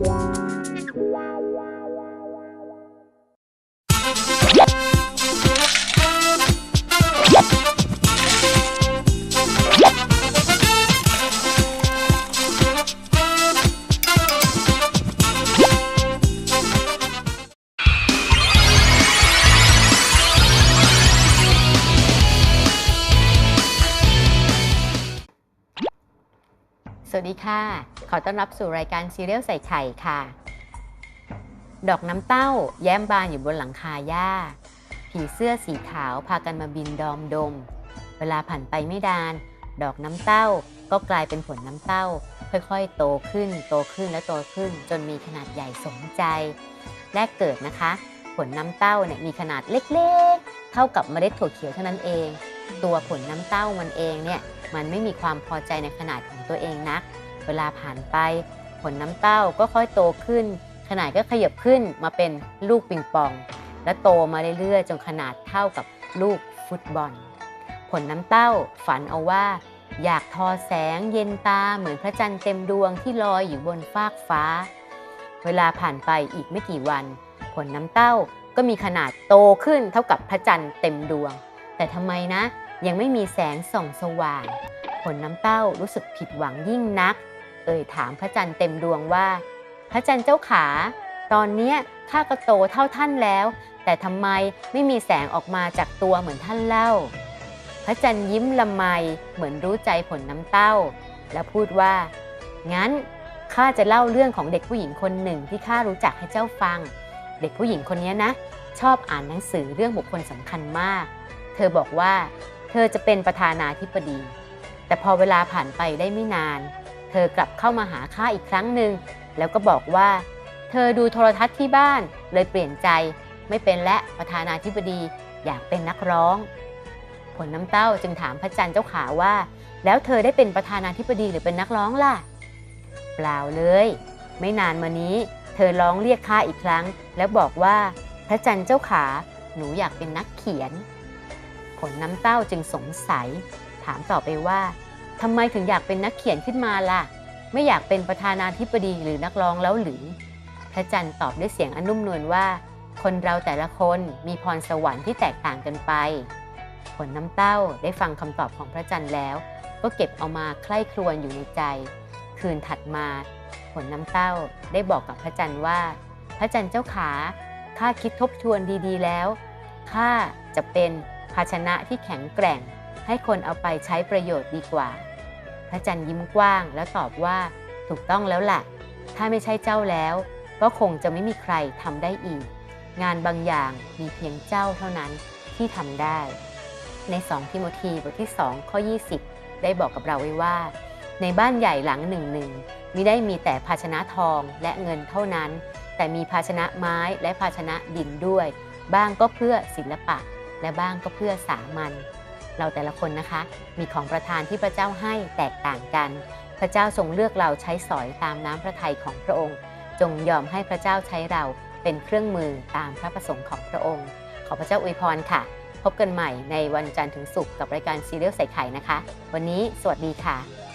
Wow. สวัสดีค่ะ ขอต้อนรับสู่รายการซีเรียลใส่ไข่ค่ะ ดอกน้ำเต้าแย้มบานอยู่บนหลังคาหญ้า ผีเสื้อสีขาวพากันมาบินดอมดม เวลาผ่านไปไม่ดาน ดอกน้ำเต้าก็กลายเป็นผลน้ำเต้า ค่อยๆ โตขึ้น โตขึ้นและโตขึ้น จนมีขนาดใหญ่สมใจ แรกเกิดนะคะ ผลน้ำเต้าเนี่ยมีขนาดเล็กๆ เท่ากับเมล็ดถั่วเขียวเท่านั้นเอง ตัวผลน้ำเต้ามันเองเนี่ยมันไม่มีความพอใจในขนาดของตัวเองนัก เวลาผ่านไปผลน้ำเต้าก็ค่อยโตขึ้น ขนาดก็ขยับขึ้นมาเป็นลูกปิงปอง และโตมาเรื่อยๆจนขนาดเท่ากับลูกฟุตบอล ผลน้ำเต้าฝันเอาว่า อยากทอแสงเย็นตาเหมือนพระจันทร์เต็มดวงที่ลอยอยู่บนฟากฟ้า เวลาผ่านไปอีกไม่กี่วัน ผลน้ำเต้าก็มีขนาดโตขึ้นเท่ากับพระจันทร์เต็มดวง แต่ทำไมนะ ยังไม่มีแสงส่องสว่าง ผลน้ำเต้ารู้สึกผิดหวังยิ่งนัก เอ่ยถามพระจันทร์เต็มดวงว่า พระจันทร์เจ้าขา ตอนเนี้ยข้าก็โตเท่าท่านแล้ว แต่ทำไมไม่มีแสงออกมาจากตัวเหมือนท่านเล่า พระจันทร์ยิ้มละไมเหมือนรู้ใจผลน้ำเต้า แล้วพูดว่า งั้นข้าจะเล่าเรื่องของเด็กผู้หญิงคนหนึ่งที่ข้ารู้จักให้เจ้าฟัง เด็กผู้หญิงคนนี้นะ ชอบอ่านหนังสือเรื่องบุคคลสำคัญมาก เธอบอกว่า เธอจะเป็นประธานาธิบดี แต่พอเวลาผ่านไปได้ไม่นาน เธอกลับเข้ามาหาข้าอีกครั้งหนึ่งแล้วก็บอกว่า เธอดูโทรทัศน์ที่บ้านเลยเปลี่ยนใจไม่เป็นและประธานาธิบดีอยากเป็นนักร้อง ผลน้ำเต้าจึงถามพระจันทร์เจ้าขาว่า แล้วเธอได้เป็นประธานาธิบดีหรือเป็นนักร้องล่ะ เปล่าเลย ไม่นานมานี้ เธอร้องเรียกข้าอีกครั้ง แล้วบอกว่า พระจันทร์เจ้าขา หนูอยากเป็นนักเขียน ผลน้ำเต้าจึงสงสัย ถามต่อไปว่าทำไมถึงอยากเป็นนักเขียนขึ้นมาล่ะ ไม่อยากเป็นประธานาธิบดีหรือนักร้องแล้วหรือ พระจันทร์ตอบด้วยเสียงอนุ่มนวลว่า คนเราแต่ละคนมีพรสวรรค์ที่แตกต่างกันไป ผลน้ำเต้าได้ฟังคำตอบของพระจันทร์แล้ว ก็เก็บเอามาใคร่ครวญอยู่ในใจ คืนถัดมา ผลน้ำเต้าได้บอกกับพระจันทร์ว่า พระจันทร์เจ้าขาข้าคิดทบทวนดีๆแล้วข้าจะเป็น ภาชนะที่แข็งแกร่ง ให้คนเอาไปใช้ประโยชน์ดีกว่า พระจันทร์ยิ้มกว้างแล้วตอบว่าถูกต้องแล้วล่ะ ถ้าไม่ใช่เจ้าแล้ว ก็คงจะไม่มีใครทำได้อีก งานบางอย่างมีเพียงเจ้าเท่านั้นที่ทำได้ ใน 2 ทิโมธีบทที่ 2 ข้อ 20 ได้บอกกับเราไว้ว่า ในบ้านใหญ่หลังหนึ่งหนึ่งมิได้มีแต่ภาชนะทองและเงินเท่านั้น แต่มีภาชนะไม้และภาชนะดินด้วย บ้างก็เพื่อศิลปะ และบ้างก็เพื่อสามัญเราแต่ละคนนะคะ มีของประทานที่พระเจ้าให้แตกต่างกัน พระเจ้าทรงเลือกเราใช้สอยตามน้ำพระทัยของพระองค์ จงยอมให้พระเจ้าใช้เราเป็นเครื่องมือตามพระประสงค์ของพระองค์ ขอพระเจ้าอวยพรค่ะ พบกันใหม่ในวันจันทร์ถึงศุกร์กับรายการซีเรียลใส่ไข่นะคะ วันนี้สวัสดีค่ะ